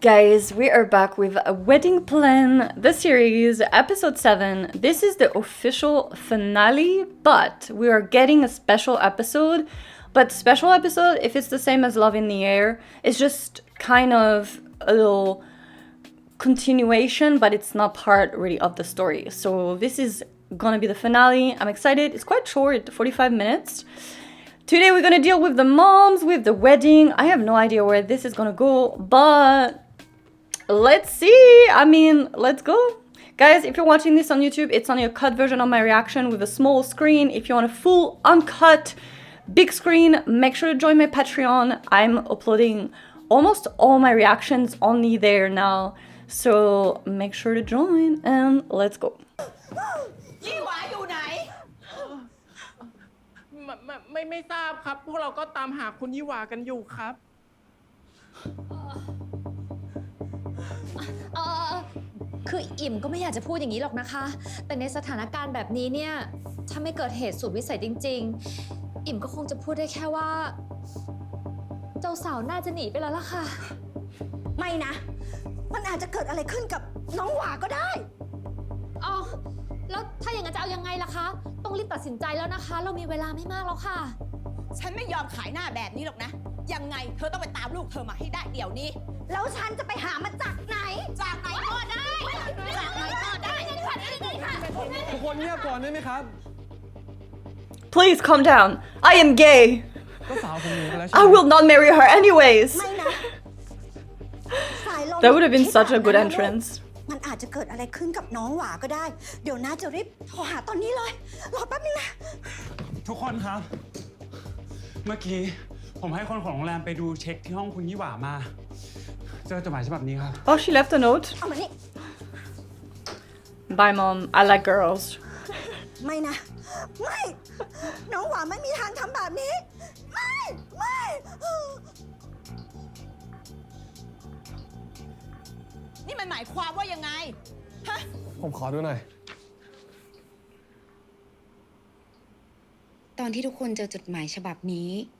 Guys, we are back with a wedding plan, the series, episode 7. This is the official finale, but we are getting a special episode. But special episode, if it's the same as Love in the Air, it's just kind of a little continuation, but it's not part really of the story. So this is gonna be the finale. I'm excited. It's quite short, 45 minutes. Today we're gonna deal with the moms, with the wedding. I have no idea where this is gonna go, but let's see. I mean, let's go. Guys, if you're watching this on YouTube, it's only a cut version of my reaction with a small screen. If you want a full, uncut, big screen, make sure to join my Patreon. I'm uploading almost all my reactions only there now. So make sure to join and let's go. ยี่หวาอยู่ไหน ไม่ไม่ไม่ไม่ทราบครับ พวกเราก็ตามหาคุณยี่หวากันอยู่ครับ เ คืออิ่มก็ไม่อยากจะพูดอย่างนี้หรอกนะคะ แต่ในสถานการณ์แบบนี้เนี่ย ถ้าไม่เกิดเหตุสุดวิสัยจริง ๆ อิ่มก็คงจะพูดได้แค่ว่า เจ้าสาวน่าจะหนีไปแล้วล่ะค่ะ ไม่นะ มันอาจจะเกิดอะไรขึ้นกับน้องหวาก็ได้ อ๋อ แล้วถ้าอย่างนั้นจะเอายังไงล่ะคะ ต้องรีบตัดสินใจแล้วนะคะ เรามีเวลาไม่มากแล้วค่ะ ฉันไม่ยอมขายหน้าแบบนี้หรอกนะ ยังไงเธอต้องไปตามลูกเธอมาให้ได้เดี๋ยวนี้ แล้วฉันจะไปหามันจากไหน จากไหนก็ได้ จากไหนก็ได้ทุกคนเงียบก่อนได้ไหมครับ Please calm down. I am gay. ก็สาวผมหนีไปแล้วใช่ I ไหม will not marry her anyways. ไม่นะสายลม That would have been คิด such a แบบ good นั้นนะลูก entrance. มันอาจจะเกิดอะไรขึ้นกับน้องหวาก็ได้ เดี๋ยวน้าจะรีบโทรหาตอนนี้เลย รอแป๊บนึงนะ ทุกคนครับ เมื่อกี้ผมให้คนของโรงแรมไปดูเช็คที่ห้องคุณยี่หว่ามา เจอจดหมายฉบับนี้ครับ Oh, she left a note. เอามานี่ Bye, mom. I like girls. ไม่นะ ไม่ น้องหวาไม่มีทางทำแบบนี้ ไม่ ไม่ นี่มันหมายความว่ายังไง ฮะ ผมขอดูหน่อย ตอนที่ทุกคนเจอจดหมายฉบับนี้หว่าคง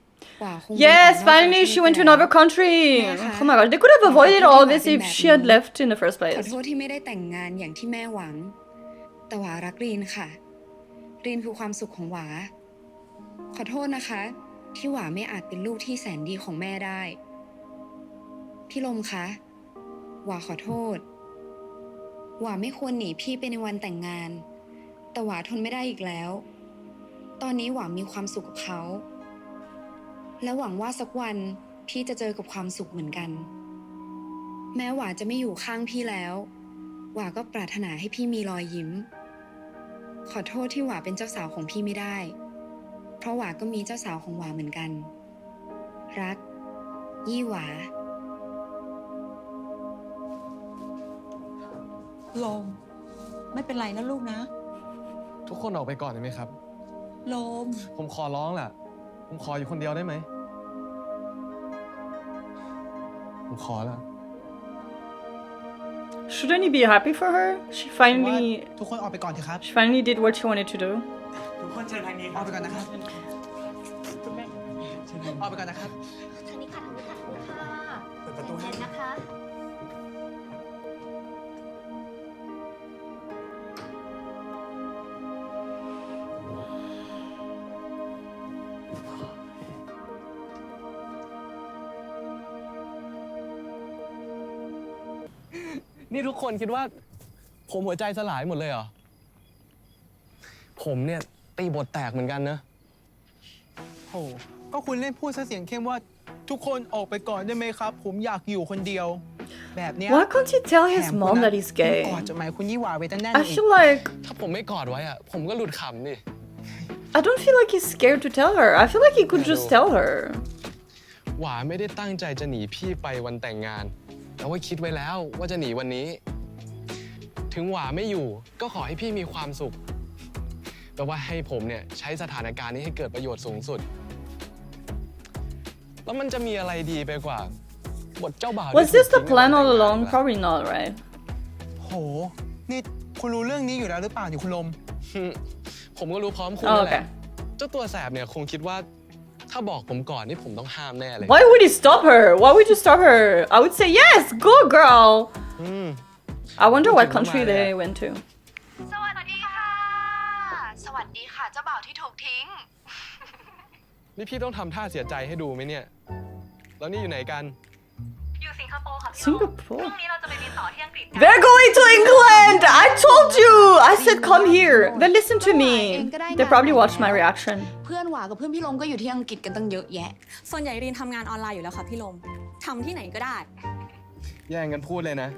Yes, เป็นการนอก finally ประเทศ she went to แล้ว another country. Yeah. Oh my god, they could have avoided all this if she had Yeah. left in the first ขอ place. โทษที่ไม่ได้แต่งงานอย่างที่แม่หวัง แต่หวารักรีนค่ะ รีนคือความสุขของหวา ขอโทษนะคะ ที่หวาไม่อาจเป็นลูกที่แสนดีของแม่ได้ พี่ลมคะ หวาขอโทษ หวาไม่ควรหนีพี่ไปในวันแต่งงาน แต่หวาทนไม่ได้อีกแล้ว ตอนนี้หวามีความสุขกับเขา และหวังว่าสักวันพี่จะเจอกับความสุขเหมือนกัน แม้หวาจะไม่อยู่ข้างพี่แล้ว หวาก็ปรารถนาให้พี่มีรอยยิ้ม ขอโทษที่หวาเป็นเจ้าสาวของพี่ไม่ได้ เพราะหวาก็มีเจ้าสาวของหวาเหมือนกัน รัก ยี่หวาลม ไม่เป็นไรนะลูกนะ ทุกคนออกไปก่อนได้ไหมครับ ลม ผมขอร้องแหละ ผมขออยู่คนเดียวได้ไหม ผมขอแล้ว Shouldn't he be happy for her? She ว่า finally ทุกคนออกไปก่อนเถอะครับ she finally did what she wanted to do. ทุกคนเชิญทางนี้คอรัอบ กไปก่อนนะครับคุณแม่เชิญทางออกไปก่อนนะครับ คนคิดว่า ผมหัวใจสลายหมดเลยเหรอ ผมเนี่ยตีบทแตกเหมือนกันนะโหก็คุณเล่นพูดซะเสียงเข้มว่าทุกคนออกไปก่อนได้ไหมครับ ผมอยากอยู่คนเดียว แบบเนี้ย Why can't he tell แถ his ม mom คุณ that he's ก gay? อดจดหมายคุณยี่หวาไว้ตั้งแน่น I อีก feel like ถ้าผมไม่กอดไว้อะผมก็หลุดขำดิ I don't feel like he's scared to tell her. I feel like he could just tell her. หวาไม่ได้ตั้งใจจะหนีพี่ไปวันแต่งงาน แต่ว่าคิดไว้แล้วว่าจะหนีวันนี้ ถึงหวาไม่อยู่ก็ขอให้พี่มีความสุขแต่ว่าให้ผมเนี่ยใช้สถานการณ์นี้ให้เกิดประโยชน์สูงสุด แล้วมันจะมีอะไรดีไปกว่าบทเจ้าบ่าวที่ Was this ถู the กทิ้ง plan ใน all วันแต่งงาน along? ล่ะ Probably not, right? โห นี่คุณรู้เรื่องนี้อยู่แล้วหรือเปล่าเนี่ยคุณลม ผมก็รู้พร้อมคุณ Oh, นั่นแหละ okay. เจ้าตัวแสบเนี่ยคงคิดว่า ถ้าบอกผมก่อนนี่ผมต้องห้ามแน่เลย Why would he stop her? Why would you stop her? I would say yes, go girl. อืม I wonder what Okay, country Mama, they yeah. went to. สวัสดีค่ะ สวัสดีค่ะเจ้าบ่าวที่ถูกทิ้ง นี่พี่ต้องทำท่าเสียใจให้ดูไหมเนี่ย แล้วนี่อยู่ไหนกันอยู่สิง คโปร์ค่ะพี่ Singapore. พรุ่งนี้เราจะไปบินต่อที่อังกฤษกัน They're going to England! I told you! I said come here. They listen to me. They probably watched my reaction. เพื่อนหวากับเพื่อนพี่ลมก็อยู่ที่อังกฤษกันตั้งเยอะแยะ ส่วนใหญ่รีนทำงานออนไลน์อยู่แล้วค่ะพี่ลมทำที่ไหนก็ได้ แย่งกันพูดเลยนะ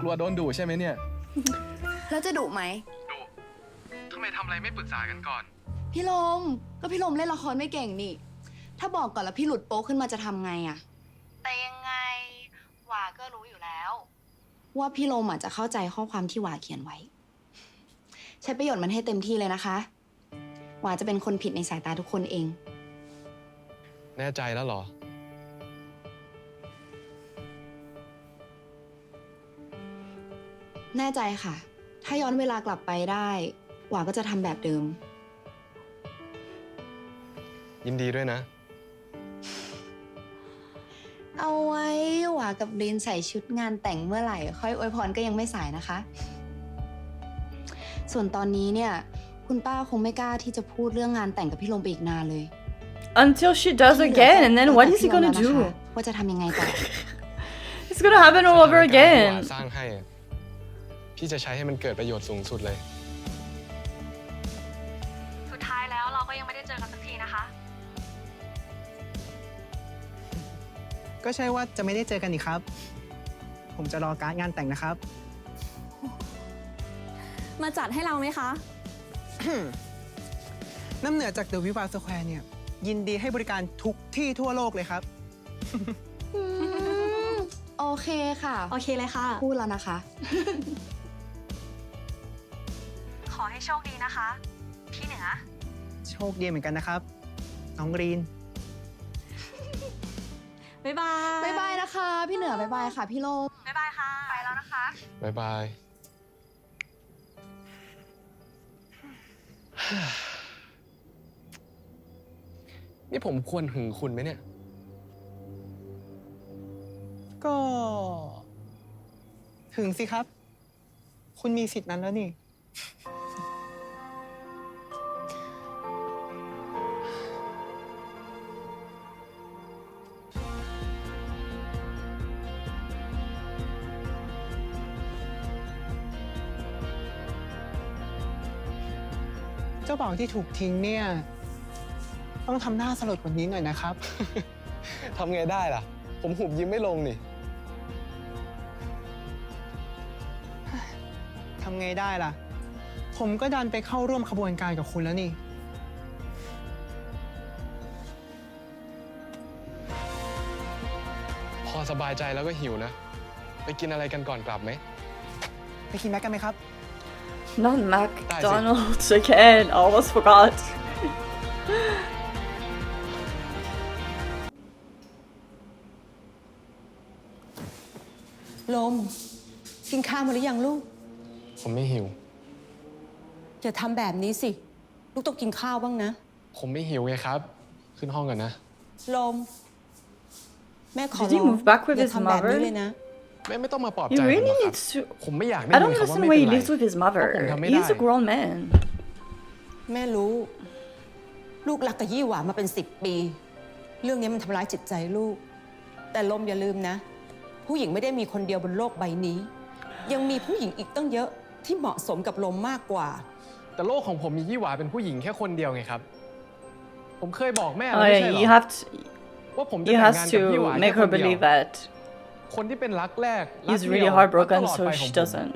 กลัวโดนดุใช่ไหมเนี่ย แล้วจะดุไหมดุทำไมทำอะไรไม่ปรึกษากันก่อน พี่ลมก็พี่ลมเล่นละครไม่เก่งนี่ ถ้าบอกก่อนแล้วพี่หลุดโป๊กขึ้นมาจะทำไงอะ แต่ยังไงหวาก็รู้อยู่แล้ว ว่าพี่ลมอาจจะเข้าใจข้อความที่หวาเขียนไว้ ใช้ประโยชน์มันให้เต็มที่เลยนะคะหวาจะเป็นคนผิดในสายตาทุกคนเอง แน่ใจแล้วเหรอ แน่ใจค่ะ ถ้าย้อนเวลากลับไปได้ หวาก็จะทำแบบเดิม ยินดีด้วยนะ เอาไว้หวากับลินใส่ชุดงานแต่งเมื่อไหร่ ค่อยอวยพรก็ยังไม่สายนะคะ ส่วนตอนนี้เนี่ย คุณป้าคงไม่กล้าที่จะพูดเรื่องงานแต่งกับพี่ลมไปอีกนานเลย Until she does again, and then what is he gonna พี่ลม do? แล้วนะคะว่าจะทำยังไงต่อ It's gonna happen all over สถานการณ์ที่ again. หวาสร้างให้อะพี่จะใช้ให้มันเกิดประโยชน์สูงสุดเลย ก็ใช่ว่าจะไม่ได้เจอกันอีกครับ ผมจะรอการดงานแต่งนะครับ มาจัดให้เราไหมคะ น้ำเหนือจากเดอะวิวาสแควร์เนี่ย ยินดีให้บริการทุกที่ทั่วโลกเลยครับอืมโอเคค่ะ โอเคเลยค่ะ พูดแล้วนะคะ ขอให้โชคดีนะคะ พี่เหนือ โชคดีเหมือนกันนะครับ น้องรีน บ๊ายบายบ๊ายบายนะคะ พี่เหนือบ๊ายบายค่ะ พี่ลม บ๊ายบายค่ะ ไปแล้วนะคะบ๊ายบาย นี่ผมควรหึงคุณไหมเนี่ย ก็ ถึงสิครับ คุณมีสิทธินั้นแล้วนี่ เจ้าบ่าวที่ถูกทิ้งเนี่ย ต้องทำหน้าสลดกว่านี้หน่อยนะครับ ทำไงได้ล่ะ ผมหุบยิ้มไม่ลงนี่ ทำไงได้ล่ะ ผมก็ดันไปเข้าร่วมขบวนการกับคุณแล้วนี่ พอสบายใจแล้วก็หิวนะ ไปกินอะไรกันก่อนกลับไหม ไปกินแม็กกันไหมครับ Not McDonald's again. I almost forgot. ลมกินข้าวมาหรือยังลูก ผมไม่หิว อย่าทำแบบนี้สิ ลูกต้องกินข้าวบ้างนะ ผมไม่หิวไงครับ ขึ้นห้องก่อนนะ ลม แม่ขอ Did he ร้อง move back with อย่า his ทำแบบนี้ mother? เลยนะ แม่ไม่ต้องมาปลอบ He ใจผมหร really อกครับ needs to. ผมไม่อยากได้ I ยิ don't นคำว่า understand ไม่ why เป็ he นไร lives with his mother. Papa, kami He's a dai. grown man. แม่รู้ ลูกรักกับยี่หวามาเป็นสิบปี เรื่องนี้มันทำร้ายจิตใจลูก แต่ลมอย่าลืมนะ ผู้หญิงไม่ได้มีคนเดียวบนโลกใบนี้ ยังมีผู้หญิงอีกตั้งเยอะที่เหมาะสมกับลมมากกว่า แต่โลกของผมมียี่หวาเป็นผู้หญิงแค่คนเดียวไงครับ ผมเคยบอกแม่ Oh แล้วไม่ yeah, ใช่เหร you อ have to. ว่าผมจะ He แต่ง has งานกับยี่ห to วาแค่ make ค her นเดียว believe that คนที่เป็นรักแรกรัก he's เดียว really รัก heartbroken, ตลอด so ไป she ของผม doesn't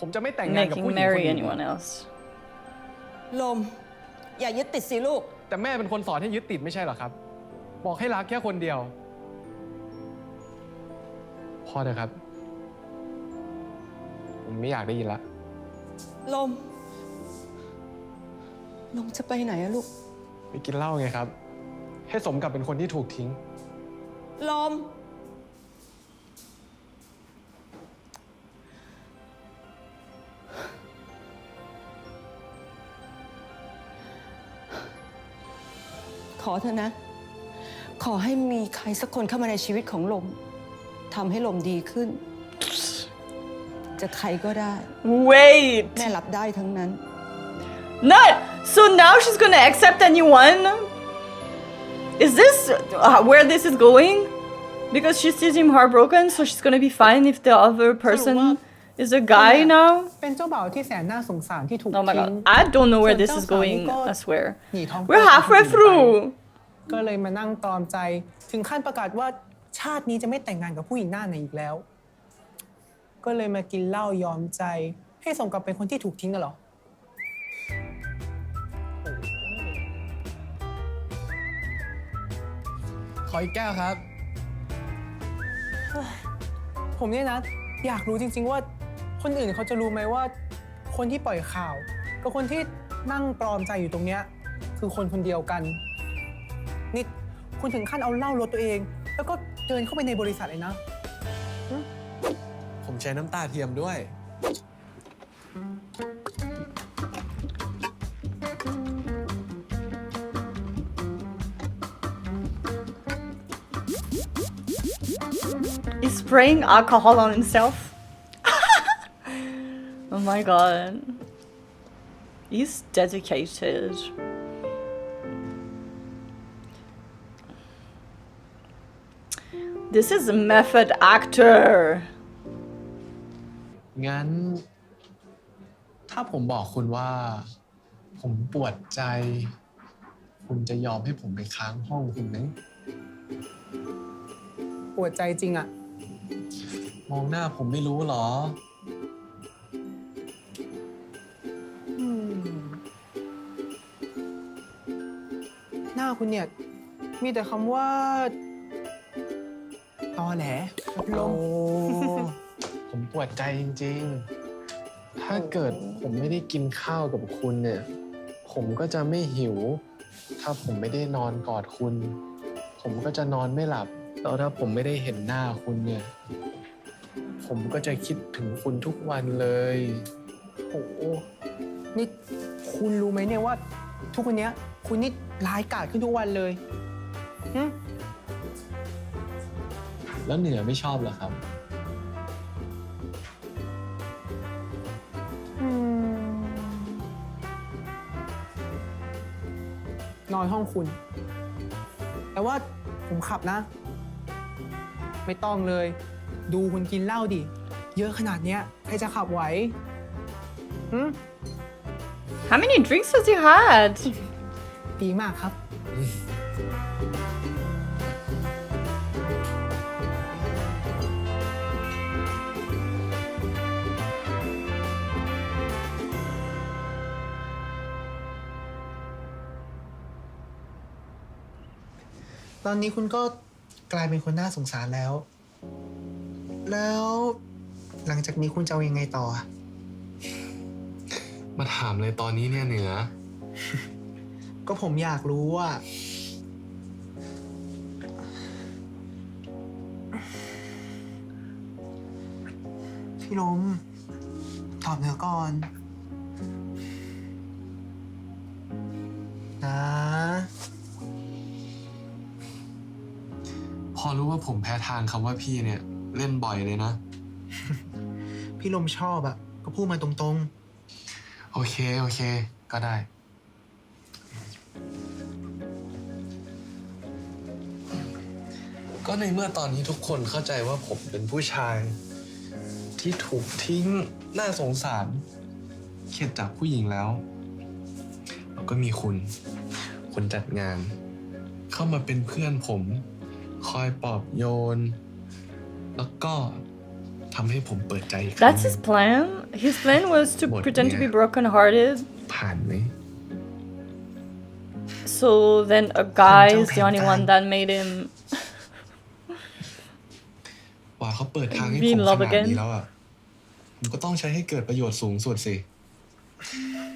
ผมจะไม่แต่งงาน make กับ him ผู้หญิงคน marry อื่น anyone else. ลม อย่ายึดติดสิลูก แต่แม่เป็นคนสอนให้ยึดติดไม่ใช่เหรอครับ บอกให้รักแค่คนเดียว พอเถอะครับ ผมไม่อยากได้ยินละ ลม ลมจะไปไหนอะลูก ไปกินเหล้าไงครับ ให้สมกับเป็นคนที่ถูกทิ้ง ลม เธอะนะ ขอให้มีใครสักคนเข้ามาในชีวิตของลมทำให้ลมดีขึ้น จะใครก็ได้ Wait. แม่รับได้ทั้งนั้น No. So now she's gonna accept anyone. Is this uh, where this is going? Because she sees him heartbroken, so she's gonna be fine if the other person is a guy now. เป็นเจ้าบ่าวที่แสนน่าสงสารที่ถูก Oh my ทิ้ง god, I don't know where this is ส่วนเจ้าสาวนี่ going. ก็ I swear. หนีท้อง We're halfway through. ก็เลยมานั่งตรอมใจ ถึงขั้นประกาศว่าชาตินี้จะไม่แต่งงานกับผู้หญิงหน้าไหนอีกแล้ว ก็เลยมากินเหล้ายอมใจ ให้สมกับเป็นคนที่ถูกทิ้งกันเหรอ ขออีกแก้วครับ ผมเนี่ยนะ อยากรู้จริง ๆ ว่าคนอื่นเขาจะรู้ไหมว่า คนที่ปล่อยข่าว กับคนที่นั่งปลอมใจอยู่ตรงเนี้ยคือคนคนเดียวกันนี่ คุณถึงขั้นเอาเหล้ารถตัวเอง แล้วก็เดินเข้าไปในบริษัทเลยนะผมใช้น้ำตาเทียมด้วย He's spraying alcohol on himself. oh my god. He's dedicated. This is a method actor. งั้น ถ้าผมบอกคุณว่า ผมปวดใจ คุณจะยอมให้ผมไปค้างห้องคุณไหมปวดใจจริงอะมองหน้าผมไม่รู้เหรออืมหน้าคุณเนี่ย มีแต่คำว่า ตอแหลรับลโอ้มผมปวดใจจริง ๆ ถ้าเกิดผมไม่ได้กินข้าวกับคุณเนี่ย ผมก็จะไม่หิว ถ้าผมไม่ได้นอนกอดคุณ ผมก็จะนอนไม่หลับ แล้วถ้าผมไม่ได้เห็นหน้าคุณเนี่ย ผมก็จะคิดถึงคุณทุกวันเลยโอ้โหนี่คุณรู้ไหมเนี่ยว่า ทุกวันเนี้ยคุณนี่ร้ายกาจขึ้นทุกวันเลยหึ แล้วเหนือไม่ชอบเหรอครับ อืมนอนห้องคุณ แต่ว่าผมขับนะ ไม่ต้องเลย ดูคุณกินเหล้าดิ เยอะขนาดเนี้ยใครจะขับไหวหึ How many drinks has he had? ดีมากครับ ตอนนี้คุณก็กลายเป็นคนน่าสงสารแล้ว แล้วหลังจากนี้คุณจะเอายังไงต่อมาถามเลยตอนนี้เนี่ยเหนือ ก็ผมอยากรู้ว่า พี่ลมตอบเนื้อก่อน รู้ว่าผมแพ้ทางคำว่าพี่เนี่ย เล่นบ่อยเลยนะ พี่ลมชอบอะก็พูดมาตรงโอเค โอเค ก็ได้ ก็ในเมื่อตอนนี้ทุกคนเข้าใจว่าผมเป็นผู้ชาย ที่ถูกทิ้งน่าสงสาร เข็ดจากผู้หญิงแล้วแล้วก็มีคุณ คนจัดงาน เข้ามาเป็นเพื่อนผม คอยปลอบโยน แล้วก็ทำให้ผมเปิดใจอีกครั้ง That's หนึ่ his ง plan. His plan was to What, pretend to be yeah. brokenhearted. ผ่านไหม So then a guy is the Don't only hang one time. that made him ว่าเขาเปิดทางให้ Be ผ in มข love นาด again นี้แล้วอะผมก็ต้องใช้ให้เกิดประโยชน์สูงสุดสิ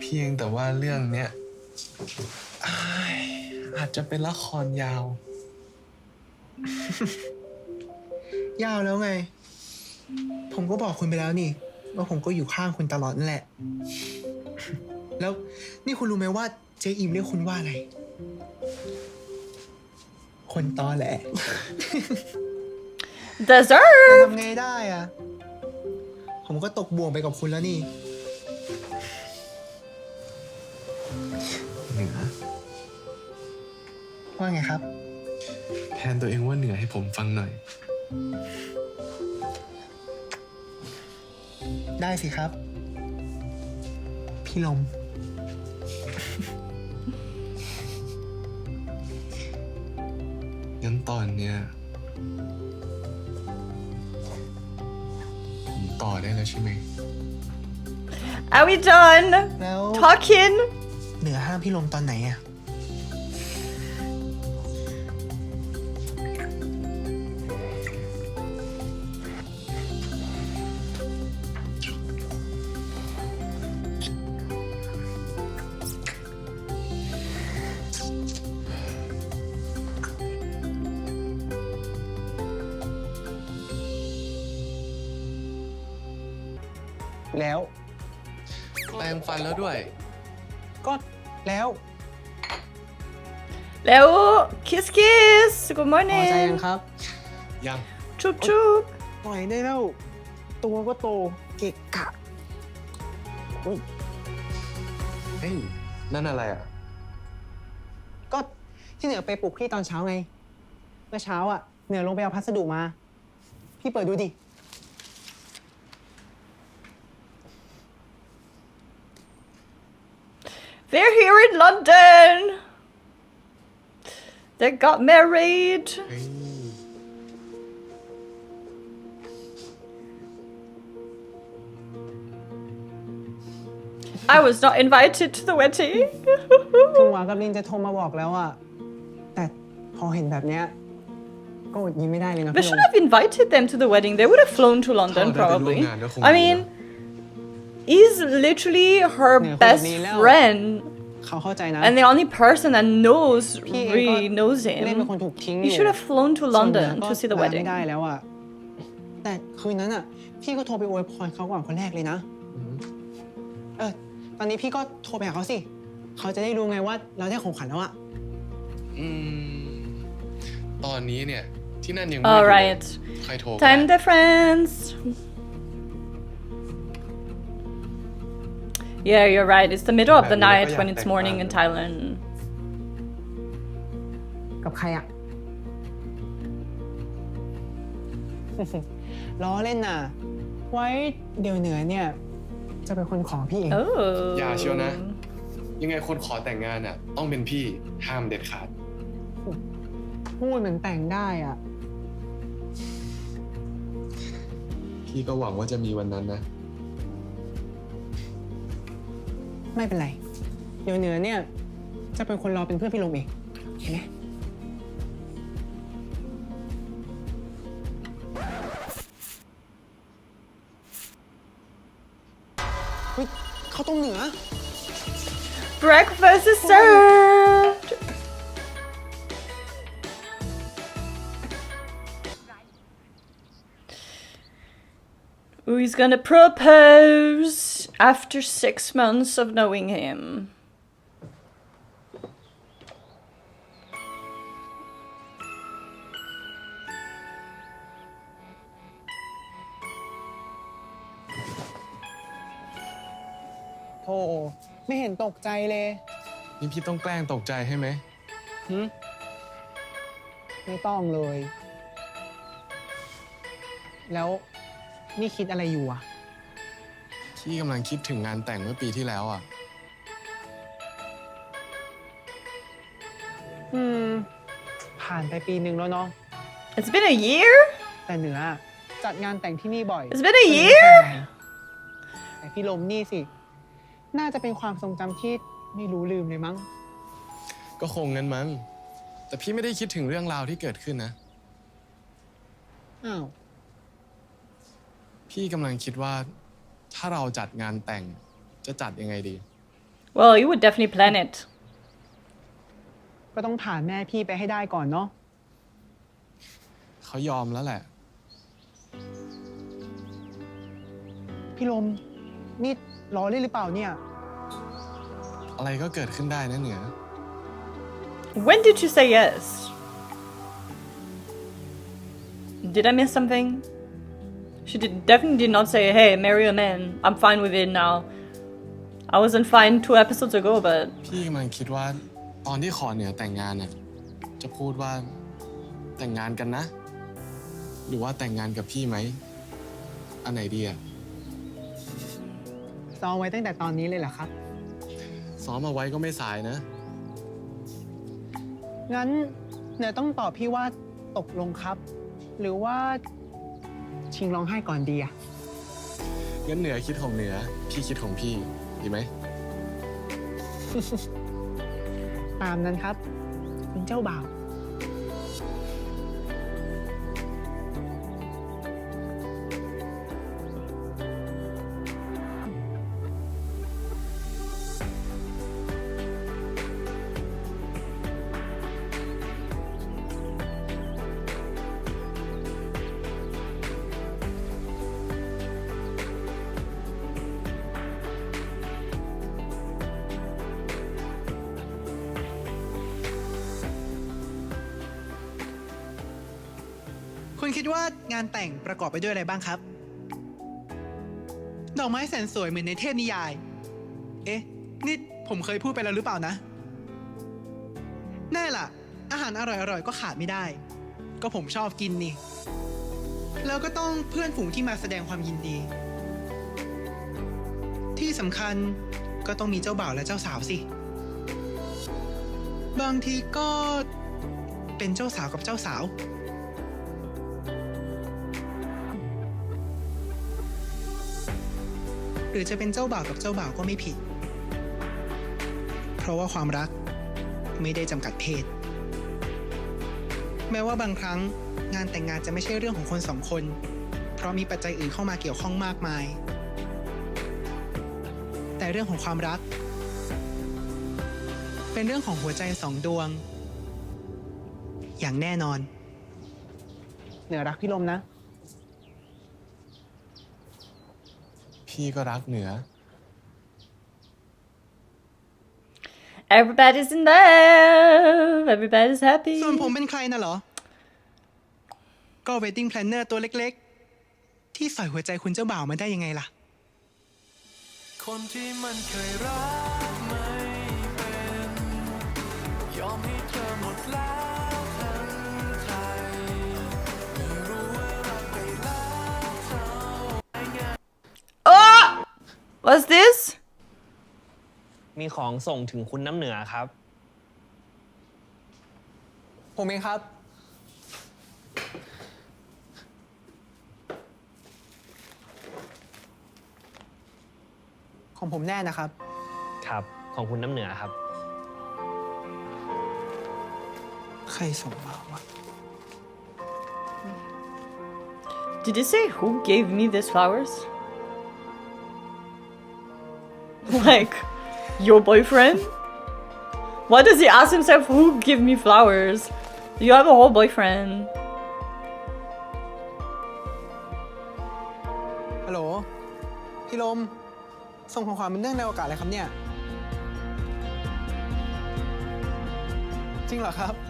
เพียงแต่ว่าเรื่องเนี้ยอ้ายอาจจะเป็นละครยาวๆ ยาวแล้วไง ผมก็บอกคุณไปแล้วนี่ ว่าผมก็อยู่ข้างคุณตลอดนั่นแหละ แล้วนี่คุณรู้ไหมว่าเจ๊อิมเรียกคุณว่าอะไรคคนตอแหล Deserve! ทำไงได้อะผมก็ตกบ่วงไปกับคุณแล้วนี่ เหนือว่าไงครับ แทนตัวเองว่าเหนือให้ผมฟังหน่อย ได้สิครับ พี่ลม งั้นตอนเนี้ยผมต่อได้แล้วใช่ไหม Are we done แล้ว talking? เหนือห้ามพี่ลมตอนไหนอะ kiss. Good พอใจยัง morning. ครับ ยัง Chup chup. ปล่อยได้แล้ว ตัวก็โตเกะกะเฮ้ยนั่นอะไรอะ ก็ที่เหนือไปปลุกพี่ตอนเช้าไง เมื่อเช้าอะ เหนือลงไปเอาพัสดุมา พี่เปิดดูดิ They're here in London. They got married. เฮ้ย I was not invited to the wedding. คือหวากับลินจะโทรมาบอกแล้วอ่ะ แต่พอเห็นแบบเนี้ยก็อดยิ้มไม่ได้เลยนะ They พี่ล should ม have invited them to the wedding. They would have flown to London, ถ้าเราได้ไปร่วม probably. งานก็คง I ดี mean, นะ he's literally her Yeah, best who's Neil? friend เขาเข้าใจนะ and the only person that knows, พี่เองก็ really knows เล่นเป็น him. คนถูกทิ้งอ He ยู่ should have flown to ส่วนเหนือ London ก็ to see the ลา wedding. ไม่ได้แล้วอะ แต่คืนนั้นอะ พี่ก็โทรไปอวยพรเขาก่อนคนแรกเลยนะ เออ ตอนนี้พี่ก็โทรไปหาเขาสิ เขาจะได้รู้ไงว่าเราได้ของขวัญแล้วอะ อืม ตอนนี้เนี่ย ที่นั่นยังไม่ All ได้ right. ใครโทร Time difference. Yeah, you're right. It's the middle of the แบบนี้เราก็ night อยาก when it's แต่ง morning บ้าน in เลย Thailand. กับใครอะ ล้อเล่นน่ะ ไว้เดี๋ยวเหนือเนี่ย จะเป็นคนขอพี่เอง Oh. อย่าเชียวนะ ยังไงคนขอแต่งงานอะ ต้องเป็นพี่ห้ามเด็ดขาด พูดเหมือนแต่งได้อะ พี่ก็หวังว่าจะมีวันนั้นนะ ไม่เป็นไรเดี๋ยวเหนือเนี่ย จะเป็นคนรอเป็นเพื่อนพี่ลมเองเห็นไหมเฮ้ยเขาวต้องเหนือ Breakfast is served. Ooh, he's gonna propose after six months of knowing him. โธ่ไม่เห็นตกใจเลยนี่พี่ต้องแกล้งตกใจให้ไหมไม่ต้องเลย แล้วนี่คิดอะไรอยู่อะ พี่กำลังคิดถึงงานแต่งเมื่อปีที่แล้วอะ อืม ผ่านไปปีหนึ่งแล้วเนาะ It's been a year? แต่เหนือจัดงานแต่งที่นี่บ่อย It's been a ไม่รู้ year? ทำไมแต่พี่ลมนี่สิ น่าจะเป็นความทรงจำที่ไม่รู้ลืมเลยมั้ง ก็คงงั้นมั้ง แต่พี่ไม่ได้คิดถึงเรื่องราวที่เกิดขึ้นนะ อ้าว พี่กำลังคิดว่า ถ้าเราจัดงานแต่งจะจัดยังไงดี Well, you would definitely plan it. ก็ต้องผ่านแม่พี่ไปให้ได้ก่อนเนาะ เขายอมแล้วแหละ พี่ลม นี่ล้อเล่นหรือเปล่าเนี่ย อะไรก็เกิดขึ้นได้นะเหนือ When did you say yes? Did I miss something? She did, definitely did not say, hey, marry a man. I'm fine with it now. I wasn't fine two episodes ago, but พี่กำลังคิดว่าตอนที่ขอเหนือแต่งงานน่ะจะพูดว่าแต่งงานกันนะ หรือว่าแต่งงานกับพี่ไหม อันไหนดีอะซ้อมไว้ตั้งแต่ตอนนี้เลยเหรอครับ ซ้อมเอาไว้ก็ไม่สายนะ งั้นเนยต้องตอบพี่ว่าตกลงครับ หรือว่า ชิงร้องไห้ก่อนดีอะงั้นเหนือคิดของเหนือ พี่คิดของพี่ ดีไหม ตามนั้นครับ คุณเจ้าบ่าว คุณคิดว่างานแต่งประกอบไปด้วยอะไรบ้างครับ ดอกไม้แสนสวยเหมือนในเทพนิยาย เอ๊ะ นี่ผมเคยพูดไปแล้วหรือเปล่านะ แน่ล่ะ อาหารอร่อยๆ ก็ขาดไม่ได้ ก็ผมชอบกินนี่ แล้วก็ต้องเพื่อนฝูงที่มาแสดงความยินดี ที่สำคัญก็ต้องมีเจ้าบ่าวและเจ้าสาวสิ บางทีก็เป็นเจ้าสาวกับเจ้าสาว รือจะเป็นเจ้าบ่าวกับเจ้าบ่าวก็ไม่ผิด เพราะว่าความรักไม่ได้จำกัดเพศ แม้ว่าบางครั้งงานแต่งงานจะไม่ใช่เรื่องของคนสองคน เพราะมีปัจจัยอื่นเข้ามาเกี่ยวข้องมากมาย แต่เรื่องของความรัก เป็นเรื่องของหัวใจสองดวง อย่างแน่นอน เหนือรักพี่ลมนะ พี่ก็รักเหนือ everybody's in love. Everybody's happy. ส่วนผมเป็นใครน่ะเหรอ ก็ wedding planner ตัวเล็กๆ ที่ใส่หัวใจคุณเจ้าบ่าวมาได้ยังไงล่ะ คนที่มันเคยรัก What's this? มีของส่งถึงคุณน้ำเหนือครับ ผมเองครับ ของผมแน่นะครับ ครับ ของคุณน้ำเหนือครับ ใครส่งมาวะ Did you say who gave me these flowers? like, your boyfriend? Why does he ask himself who give me flowers? You have a whole boyfriend. ฮัลโหล พี่ลม ส่งของขวัญเป็นเรื่องในโอกาสอะไรครับเนี่ย จริงเหรอครับ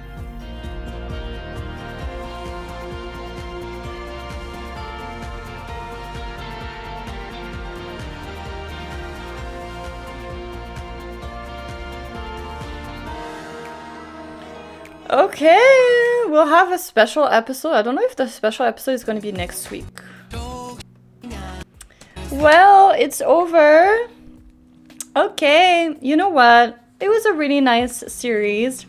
Okay, we'll have a special episode. I don't know if the special episode is going to be next week. Well, it's over. Okay, you know what? It was a really nice series.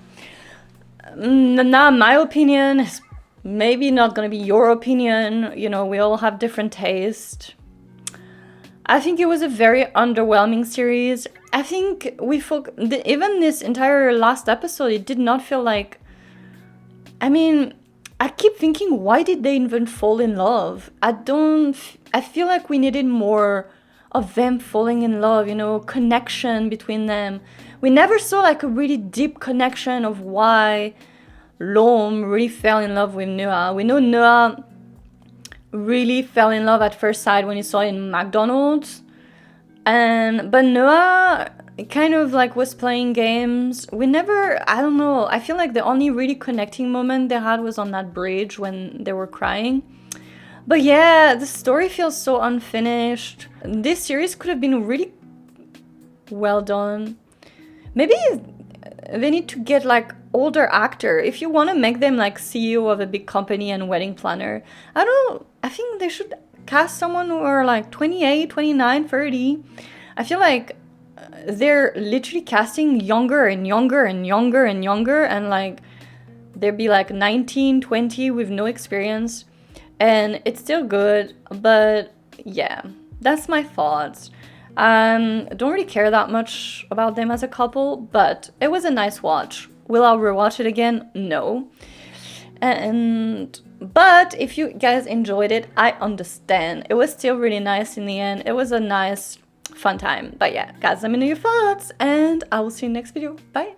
Mm, Now, my opinion is maybe not going to be your opinion. You know, we all have different taste. I think it was a very underwhelming series. I think we the, even this entire last episode, it did not feel like. I mean, I keep thinking, why did they even fall in love? I don't. I feel like we needed more of them falling in love. You know, connection between them. We never saw like a really deep connection of why Lom really fell in love with Noah. We know Noah really fell in love at first sight when he saw it in McDonald's. And but Noah, kind of like was playing games. We never, I don't know, I feel like the only really connecting moment they had was on that bridge when they were crying. But yeah, the story feels so unfinished. This series could have been really well done. Maybe they need to get like older actor if you want to make them like CEO of a big company and wedding planner. I don't. I think they should cast someone who are like 28, 29, 30. I feel like they're literally casting younger and younger and younger and younger and like they'd be like 19, 20 with no experience and it's still good, but yeah, that's my thoughts. Um, don't really care that much about them as a couple, but it was a nice watch. Will I rewatch it again? No. And but if you guys enjoyed it, I understand. It was still really nice in the end. It was a nice, fun time. But yeah, guys, let me know your thoughts, and I will see you next video. Bye.